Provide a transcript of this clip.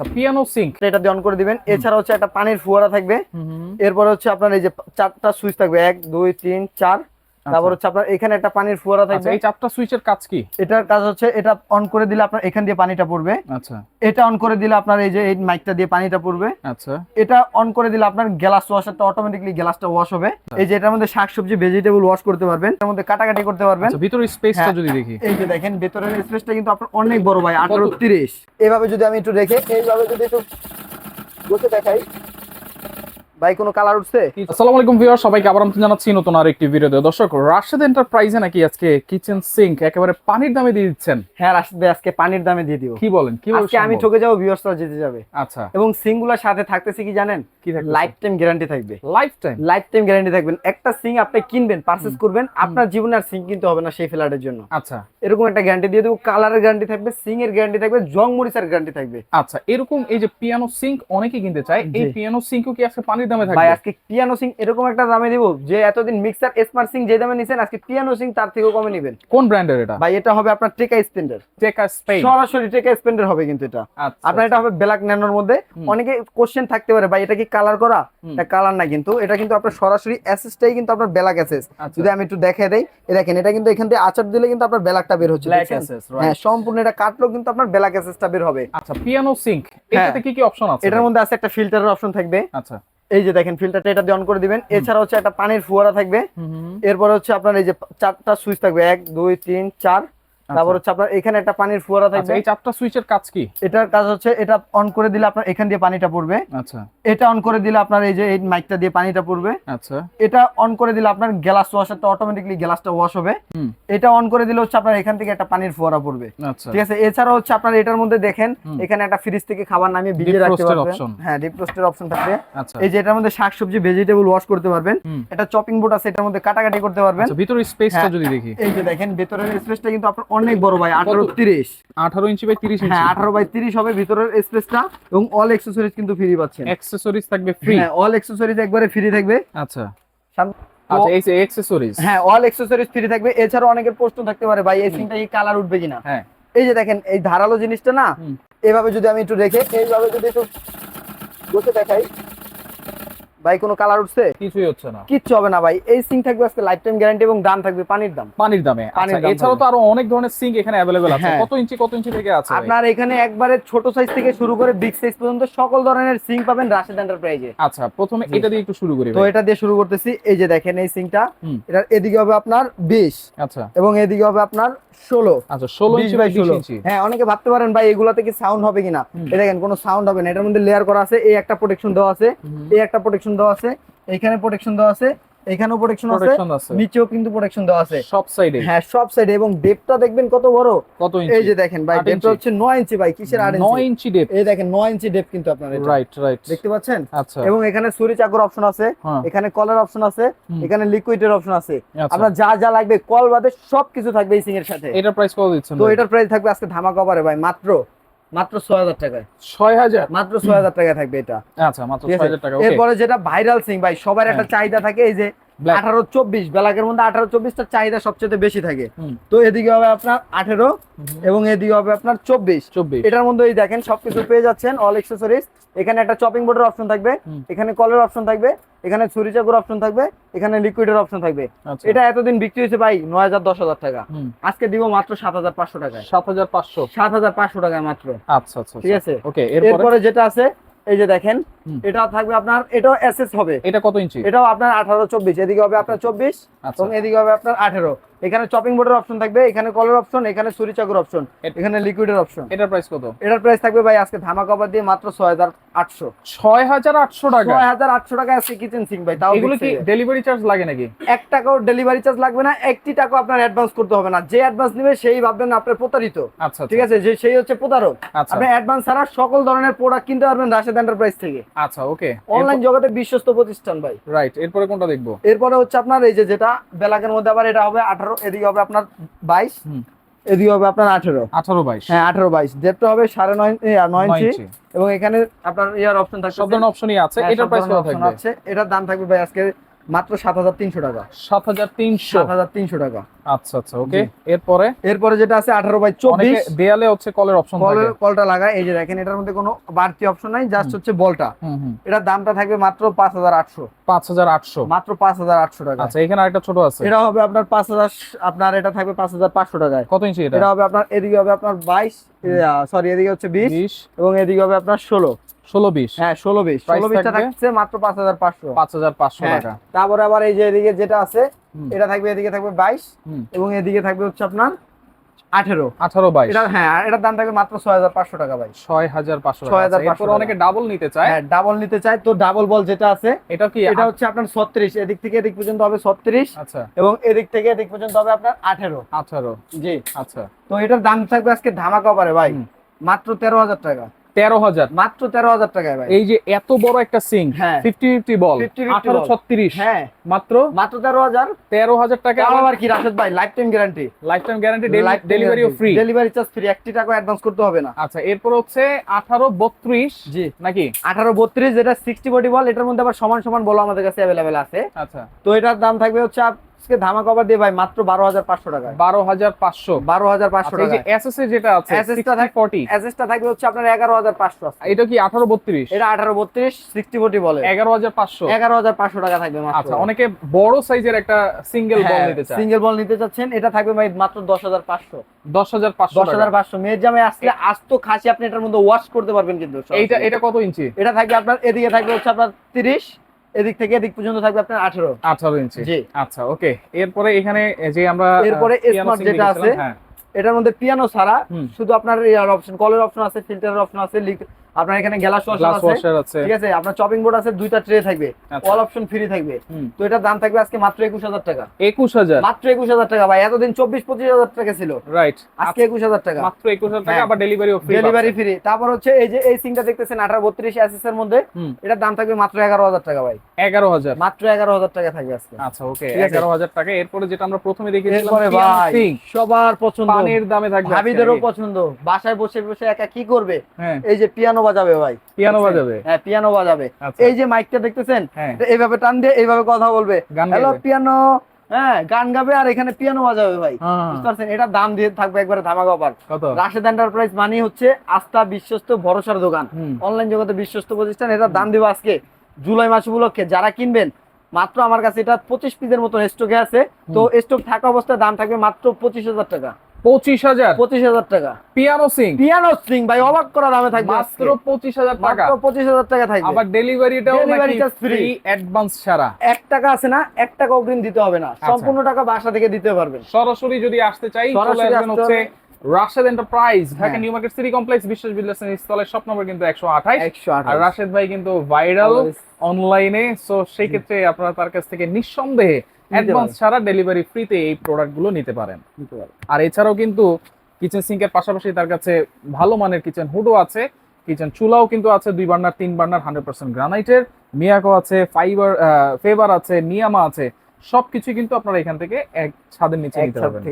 আচ্ছা piano sync এটা দিয়ে অন করে দিবেন। এছাড়া হচ্ছে একটা পানির ফুয়ারা থাকবে। এরপরে হচ্ছে আপনার এই যে চারটা সুইচ থাকবে। এক দুই তিন চার। তারপর হচ্ছে আপনার এখানে একটা পানির ফুয়ারা আচ্ছা থাকবে। এই চারটা সুইচের কাজ কি? এটার কাজ হচ্ছে এটা অন করে দিলে আপনার এখান দিয়ে পানিটা পড়বে। আচ্ছা। এটা অন করে দিলে আপনার এই যে এই মাইকটা দিয়ে পানিটা পড়বে। আচ্ছা। এটা অন করে দিলে আপনার গ্লাস ওয়াশারটা অটোমেটিকলি গ্লাসটা ওয়াশ হবে। এই যে এটার মধ্যে শাকসবজি ভেজিটেবল ওয়াশ করতে পারবেন। এর মধ্যে কাটাকাটি করতে পারবেন। আচ্ছা ভিতরের স্পেসটা হ্যাঁ। যদি দেখি। এই যে দেখেন ভেতরের স্পেসটা কিন্তু আপনার অনেক বড় ভাই আঠারো তিরিশ। এভাবে যদি আমি একটু রেখে এইভাবে যদি একটু বসে দেখাই। ভাই কোনো কালার উঠছে? আসসালামু আলাইকুম ভিউয়ার সবাইকে আবার আমন্ত্রণ জানাচ্ছি নতুন আর একটি ভিডিওতে দর্শক রাশেদ এন্টারপ্রাইজে নাকি আজকে কিচেন সিঙ্ক একেবারে পানির দামে দিয়ে দিচ্ছেন? হ্যাঁ রাশিদ ভাই আজকে পানির দামে দিয়ে দিব। কি বলেন? কি আজকে আমি ঠকে যাব ভিউয়ার্সরা জিতে যাবে। আচ্ছা। এবং সাথে থাকতেছে কি জানেন? কি থাকতেছে? লাইফ টাইম গ্যারান্টি থাকবে। Lifetime lifetime guarantee থাকবেন একটা সিং আপনি কিনবেন পারচেজ করবেন আপনার জীবনে আর সিং কিনতে হবে না সেই ফ্ল্যাটের জন্য। আচ্ছা। এরকম একটা গ্যারান্টি দিয়ে দেবো কালারের গ্যারান্টি থাকবে সিং এর গ্যারান্টি থাকবে জং মরিচার গ্যারান্টি থাকবে। আচ্ছা এরকম এই যে পিয়ানো সিঙ্ক অনেকে কিনতে চায় এই। পিয়ানো সিঙ্কও কি আজকে পানির দামে ভাই আজকে পিয়ানো সিং এরকম একটা দামে দিব যে এতদিন মিক্সার স্মার্ট সিং যে দামে নিছেন আজকে পিয়ানো সিং তার থেকেও কমে নেবেন। কোন ব্র্যান্ডের এটা? ভাই এটা হবে আপনার টেকা স্পেন্ডার টেকা স্পেন সরাসরি টেকা স্পেন্ডার হবে কিন্তু এটা। আচ্ছা আপনার এটা হবে ব্ল্যাক ন্যানোর মধ্যে। অনেকে কোশ্চেন থাকতে পারে ভাই এটা কি কালার করা? এটা কালার না কিন্তু। এটা কিন্তু আপনার সরাসরি অ্যাসেসটাই কিন্তু আপনার ব্ল্যাক অ্যাসেস আচ্ছা। যদি আমি একটু দেখে দেই দেখেন এটা কিন্তু এখান থেকে আচার দিলে কিন্তু আপনার ব্ল্যাকটা বের হচ্ছে? হ্যাঁ সম্পূর্ণ এটা কাটলো কিন্তু আপনার ব্ল্যাক অ্যাসেসটা বের হবে। আচ্ছা পিয়ানো সিঙ্ক হ্যাঁ। এটাতে কি কি অপশন আছে? এটার মধ্যে আছে একটা ফিল্টারের অপশন থাকবে। আচ্ছা। এই যে দেখেন ফিল্টারটা এটা দিয়ে অন করে দিবেন। এছাড়া হচ্ছে একটা পানির ফুয়ারা থাকবে। এরপরে হচ্ছে আপনার এই যে চারটা সুইচ থাকবে। এক দুই তিন চার। তারপর হচ্ছে আপনার এখানে একটা পানির ফুয়ারা আচ্ছা থাকবে। এই চারটা সুইচের কাজ কি? এটার কাজ হচ্ছে এটা অন করে দিলে আপনার এখান দিয়ে পানিটা পড়বে। আচ্ছা। এটা অন করে দিলে আপনার এই যে এই মাইকটা দিয়ে পানিটা পড়বে। আচ্ছা। এটা অন করে দিলে আপনার গ্লাস ওয়াশারটা অটোমেটিকলি গ্লাসটা ওয়াশ হবে। এটা অন করে দিলে হচ্ছে আপনার এখান থেকে একটা পানির ফোয়ারা পড়বে। আচ্ছা। ঠিক আছে? এছাড়া হচ্ছে আপনার এটার মধ্যে দেখেন এখানে একটা ফ্রিজ থেকে খাবার নামিয়ে ভিজিয়ে রাখতে পারবেন। হ্যাঁ ডিপ রোস্টের অপশন থাকবে। আচ্ছা। এই যে এটার মধ্যে শাকসবজি ভেজিটেবল ওয়াশ করতে পারবেন। এটা চপিং বোর্ড আছে এটার মধ্যে কাটাকাটি করতে পারবেন। আচ্ছা ভিতরের স্পেসটা হ্যাঁ। যদি দেখি। এই যে দেখেন ভেতরের স্পেসটা কিন্তু আপনার অনেক বড় ভাই আঠারো তিরিশ। আঠারো ইঞ্চি বাই তিরিশ ইঞ্চি। হ্যাঁ আঠারো বাই তিরিশ হবে ভিতরের স্পেসটা এবং অল এক্সেসরিজ কিন্তু ফ্রি পাচ্ছেন। অ্যাক্সেসরিজ থাকবে ফ্রি হ্যাঁ অল এক্সেসরিজ একবারে ফ্রি থাকবে। আচ্ছা। আচ্ছা এই যে অ্যাক্সেসরিজ হ্যাঁ অল এক্সেসরিজ ফ্রি থাকবে। এছাড়াও অনেকের প্রশ্ন থাকতে পারে ভাই এই সিংটা কি কালার উঠবে কিনা? হ্যাঁ। এই যে দেখেন এই ধারালো জিনিসটা না এভাবে যদি আমি একটু রেখে এইভাবে যদি একটু বসে দেখাই ভাই কোনো কালার উঠছে? কিছুই হচ্ছে না। কিচ্ছু হবে না ভাই। এই সিং থাকবে আজকে লাইফ টাইম গ্যারান্টি এবং দাম থাকবে পানির দাম। পানির দামে। আচ্ছা এছাড়াও তো আরও অনেক ধরনের সিঙ্ক এখানে অ্যাভেলেবেল আছে। হ্যাঁ। কত ইঞ্চি কত ইঞ্চি থেকে আছে আপনার এখানে একবারে ছোট সাইজ থেকে শুরু করে বিগ সাইজ পর্যন্ত সকল ধরনের সিং পাবেন রাশেদ এন্টারপ্রাইজে আচ্ছা প্রথমে এটা দিয়ে একটু শুরু করি তো এটা দিয়ে শুরু করতেছি। এই যে দেখেন এই হুম। এটার এদিকে হবে আপনার বিশ। আচ্ছা। এবং এদিকে হবে আপনার ষোলো। আচ্ছা ষোলো বিশ ইঞ্চি বাই ইঞ্চি? হ্যাঁ অনেকে ভাবতে পারেন ভাই এগুলাতে কি সাউন্ড হবে কিনা। দেখেন কোনো সাউন্ড হবে না। এটার মধ্যে লেয়ার করা আছে এই একটা প্রোটেকশন দেওয়া আছে। এই একটা প্রোটেকশন দেওয়া আছে এখানে প্রোটেকশন দেওয়া আছে এখানেও প্রোটেকশন আছে নিচেও কিন্তু প্রোটেকশন দেওয়া আছে। সব সাইডে হ্যাঁ সব সাইডে এবং ডেপটা দেখবেন কত বড়? কত ইঞ্চি? এই যে দেখেন ভাই ডেপটা হচ্ছে 9 ইঞ্চি ভাই কিসের 8 9 ইঞ্চি? ইঞ্চি ডেপ এই দেখেন 9 ইঞ্চি ডেপ কিন্তু আপনার এটা। রাইট রাইট দেখতে পাচ্ছেন? আচ্ছা। এবং এখানে সুরি চাকুর অপশন আছে হ্যাঁ। এখানে কলের অপশন আছে। এখানে লিকুইডের অপশন আছে। আচ্ছা। আপনার যা যা লাগবে কল বাদে সবকিছু থাকবে এই সিং এর সাথে। এটার প্রাইস কত দিচ্ছেন তো এটার প্রাইস থাকবে আজকে ধামাকা পারে ভাই মাত্র মাত্র ছয় হাজার টাকায় ছয় হাজার মাত্র ছয় হাজার টাকায় থাকবে এটা আচ্ছা মাত্র ঠিক ছয় আছে হাজার টাকা এরপরে যেটা ভাইরাল সিং ভাই সবার একটা হ্যাঁ। চাহিদা থাকে এই যে. আঠারো চব্বিশ বেলাকের মধ্যে আঠারো চব্বিশটার চাহিদা সবচেয়ে বেশি থাকে। তো এদিকে হবে আপনার আঠেরো এবং এদিকে হবে আপনার চব্বিশ। চব্বিশ। এটার মধ্যে এই দেখেন সবকিছু পেয়ে যাচ্ছেন অল এক্সেসরিজ এখানে একটা চপিং বোর্ডের অপশন থাকবে এখানে কলের অপশন থাকবে এখানে ছুরি চাকুর অপশন থাকবে এখানে লিকুইডের অপশন থাকবে। আচ্ছা। এটা এতদিন বিক্রি হয়েছে ভাই নয় হাজার দশ হাজার টাকা। আজকে দিব মাত্র সাত হাজার পাঁচশো টাকায়। সাত হাজার পাঁচশো। সাত হাজার পাঁচশো টাকায় মাত্র। আচ্ছা আচ্ছা ঠিক আছে? ওকে এরপরে যেটা আছে এই যে দেখেন। এটা থাকবে আপনার এটাও এসএস হবে। এটা কত ইঞ্চি? এটাও আপনার আঠারো চব্বিশ। এদিকে হবে আপনার চব্বিশ আচ্ছা। এবং এদিকে হবে আপনার আঠেরো। এখানে চপিং বোর্ডের অপশন থাকবে এখানে কলার অপশন এখানে সুরি চাকুর অপশন এখানে লিকুইডের অপশন এটার প্রাইস কত? এটার প্রাইস থাকবে ভাই আজকে ধামাকা অফার দিয়ে মাত্র ছয় হাজার আটশো। ছয় হাজার আটশো টাকা? ছয় হাজার আটশো টাকা আজকে কিচেন সিং ভাই তাও এগুলো কি ডেলিভারি চার্জ লাগে নাকি? এক টাকাও ডেলিভারি চার্জ লাগবে না একটি টাকা আপনার অ্যাডভান্স করতে হবে না। যে অ্যাডভান্স নেবে সেই ভাববেন আপনার প্রতারিত। আচ্ছা ঠিক আছে? যে সেই হচ্ছে প্রতারক। আচ্ছা। আপনি অ্যাডভান্স ছাড়া সকল ধরনের প্রোডাক্ট কিনতে পারবেন রাশেদ এন্টারপ্রাইজ থেকে। আচ্ছা ওকে। অনলাইন জগতে বিশ্বস্ত প্রতিষ্ঠান ভাই। রাইট এরপরে কোনটা দেখব? এরপরে হচ্ছে আপনার এই যে যেটা বেলাকের মধ্যে আবার এটা হবে আঠারো এদিকে হবে আপনার বাইশ হুম। এদিকে হবে আপনার আঠেরো। আঠারো বাইশ। হ্যাঁ আঠারো বাইশ। ডেপটা হবে সাড়ে নয় নয় ইঞ্চি। এবং এখানে আপনার ইয়ার অপশন থাকবে সব ধরনের অপশনই আছে এটার প্রাইস কত থাকবে? আছে। এটার দাম থাকবে ভাই আজকে মাত্র সাত হাজার তিনশো টাকা। সাত হাজার তিনশো? সাত হাজার তিনশো টাকা। আচ্ছা আচ্ছা ওকে। এরপরে? এরপরে যেটা আছে আঠারো বাই চব্বিশ। দেয়ালে হচ্ছে কলের অপশন কলের কলটা লাগায়। এই যে দেখেন এটার মধ্যে কোনো বাড়তি অপশন নাই জাস্ট হচ্ছে বলটা। এটার দামটা থাকবে মাত্র পাঁচ হাজার আটশো। পাঁচ হাজার আটশো। মাত্র পাঁচ হাজার আটশো টাকা। আচ্ছা এখানে আরেকটা ছোট আছে। এটা হবে আপনার পাঁচ হাজার আপনার এটা থাকবে পাঁচ হাজার পাঁচশো টাকায়। কত ইঞ্চি এটা? হবে আপনার এদিকে হবে আপনার বাইশ সরি এদিকে হচ্ছে বিশ। এবং এদিকে হবে আপনার ষোলো। ষোলো বিশ। হ্যাঁ ষোলো বিশ। ষোলো বিশটা থাকছে মাত্র পাঁচ হাজার পাঁচশো। পাঁচ হাজার পাঁচশো হ্যাঁ টাকা। তারপরে আবার এই যে এদিকে যেটা আছে এটা থাকবে এদিকে থাকবে বাইশ। এবং এদিকে থাকবে হচ্ছে আপনার আঠেরো। আঠারো বাইশ। এটা হ্যাঁ এটার দাম থাকবে মাত্র ছয় হাজার পাঁচশো টাকা ভাই। ছয় হাজার পাঁচশো টাকা। 6,500 আচ্ছা, এরপর টাকা। অনেকে ডাবল নিতে চায়। হ্যাঁ ডাবল নিতে চাই তো ডাবল বল যেটা আছে এটা কি এটা হচ্ছে আপনার ছত্রিশ। এদিক থেকে এদিক পর্যন্ত হবে ছত্রিশ। আচ্ছা। এবং এদিক থেকে এদিক পর্যন্ত হবে আপনার আঠেরো। আঠারো। জি। আচ্ছা। তো এটার দাম থাকবে আজকে ধামাকা অফারে ভাই। মাত্র তেরো হাজার টাকা। তেরো হাজার। মাত্র তেরো হাজার টাকায় ভাই। এই যে এত বড় একটা সিং। ফিফটি ফিফটি বল আঠারো ছত্রিশ। হ্যাঁ। মাত্র? মাত্র তেরো হাজার। তেরো হাজার টাকা আবার কি রাশেদ ভাই lifetime guarantee lifetime guarantee ডেলিভারিও ফ্রি ডেলিভারি চার্জ ফ্রি একটি টাকা অ্যাডভান্স করতে হবে না। আচ্ছা এরপর হচ্ছে আঠারো বত্রিশ জি। নাকি? আঠারো বত্রিশ যেটা সিক্সটি বডি বল এটার মধ্যে আবার সমান সমান বল আমাদের কাছে অ্যাভেলেবেল আছে। আচ্ছা। তো এটার দাম থাকবে হচ্ছে আজকে ধামা কভার দিয়ে ভাই মাত্র বারো হাজার পাঁচশো টাকায়। বারো হাজার পাঁচশো। বারো হাজার পাঁচশো আচ্ছা, যেটা আছে SS টা থাক- ফর্টি থাকবে হচ্ছে আপনার এগারো হাজার পাঁচশো এটা কি আঠারো বত্রিশ? এটা আঠারো বত্রিশ সিক্সটি বডি বলে। এগারো হাজার পাঁচশো। এগারো হাজার পাঁচশো টাকা থাকবে আচ্ছা অনেকে বড় সাইজের একটা সিঙ্গেল বল নিতে সিঙ্গেল বল নিতে চাচ্ছেন এটা থাকবে ভাই মাত্র দশ হাজার পাঁচশো। দশ হাজার পাঁচশো দশ হাজার পাঁচশো। মেয়ের জামে আসলে আস্ত খাসি আপনি এটার মধ্যে ওয়াশ করতে পারবেন কিন্তু সরাসরি। এটা কত ইঞ্চি এটা থাকবে আপনার এদিকে থাকবে হচ্ছে আপনার তিরিশ এদিক থেকে এদিক পর্যন্ত থাকবে আপনার আঠেরো। আঠারো ইঞ্চি জি। আচ্ছা ওকে। এরপরে এখানে যে আমরা এরপরে sing যেটা আছে, হ্যাঁ। এটার মধ্যে পিয়ানো ছাড়া শুধু আপনার ইয়ার অপশন কলের অপশন আছে ফিল্টারের অপশন আছে আপনার এখানে গ্লাস ওয়াশার আছে ঠিক আছে? আপনার চপিং বোর্ড আছে দুইটা ট্রে থাকবে আচ্ছা। অল অপশন ফ্রি থাকবে। তো এটার দাম থাকবে আজকে মাত্র একুশ হাজার টাকা। একুশ হাজার? মাত্র একুশ হাজার টাকা ভাই এতদিন চব্বিশ পঁচিশ হাজার টাকা ছিল। রাইট আজকে একুশ হাজার টাকা। মাত্র একুশ হাজার টাকা হ্যাঁ। আবার ডেলিভারিও ফ্রি ডেলিভারি ফ্রি তারপর হচ্ছে এই যে এই সিংটা দেখতেছেন এসএস এর মধ্যে। এটার দাম থাকবে মাত্র এগারো হাজার টাকা ভাই। এগারো হাজার? মাত্র এগারো হাজার টাকা থাকবে আজকে। আচ্ছা ওকে ঠিক আছে। এগারো হাজার টাকা। এরপরে যেটা আমরা প্রথমে দেখেছিলাম ভাই সবার পছন্দ। পানির দামে থাকবে ভাবিদেরও পছন্দ। বাসায় বসে বসে একা কি করবে? হ্যাঁ। এই যে পিয়ানো বাজাবে ভাই। পিয়ানো বাজাবে? হ্যাঁ পিয়ানো বাজাবে। আচ্ছা। এই যে মাইকটা দেখতেছেন হ্যাঁ। এইভাবে টান দিয়ে এইভাবে কথা বলবে। Hello piano. হ্যাঁ গান গাবে আর এখানে পিয়ানো বাজাবে ভাই। হ্যাঁ, বুঝতে পারছেন? এটা দাম দিয়ে থাকবে একবারে ধামাকা অফার রাশেদ এন্টারপ্রাইজ মানে হচ্ছে আস্থা বিশ্বস্ত ভরসার দোকান। অনলাইন জগতে বিশ্বস্ত প্রতিষ্ঠান এটার দাম দিব আজকে জুলাই মাস উপলক্ষে। যারা কিনবেন মাত্র আমার কাছে এটা পঁচিশ পিসের মতন স্টকে আছে। তো স্টক থাকা অবস্থায় দাম থাকবে মাত্র পঁচিশ হাজার টাকা। পঁচিশ হাজার। পঁচিশ হাজার টাকা। পিয়ানো সিং। পিয়ানো সিং ভাই অবাক করা দামে থাকবে মাত্র পঁচিশ হাজার টাকা। পঁচিশ হাজার টাকা থাকবে। আবার ডেলিভারিটাও নাকি ফ্রি অ্যাডভান্স ছাড়া। এক টাকা আছে না এক টাকা অগ্রিম দিতে হবে না। আচ্ছা। সম্পূর্ণ টাকা বাসা থেকে দিতে পারবেন। সরাসরি যদি আসতে চাই চলে আসবেন হচ্ছে Rashed enterprise Dhaka. New Market City Complex Biswas builders স্থলের শপ নম্বর কিন্তু একশো আঠাইশ আর রাশেদ ভাই কিন্তু ভাইরাল অনলাইনে সো সেই ক্ষেত্রে আপনারা তার কাছ থেকে নিঃসন্দেহে অ্যাডভান্স ছাড়া ডেলিভারি ফ্রিতে এই প্রোডাক্টগুলো নিতে পারেন। আর এছাড়াও কিন্তু কিচেন সিঙ্কের পাশাপাশি তার কাছে ভালো মানের কিচেন হুডও আছে। কিচেন চুলাও কিন্তু আছে দুই বার্নার তিন বার্নার হান্ড্রেড পার্সেন্ট গ্রানাইটের মিয়াকো আছে ফাইবার ফেভার আছে নিয়ামা আছে। সবকিছু কিন্তু আপনারা এখান থেকে এক ছাদের নিচে নিতে পারবেন।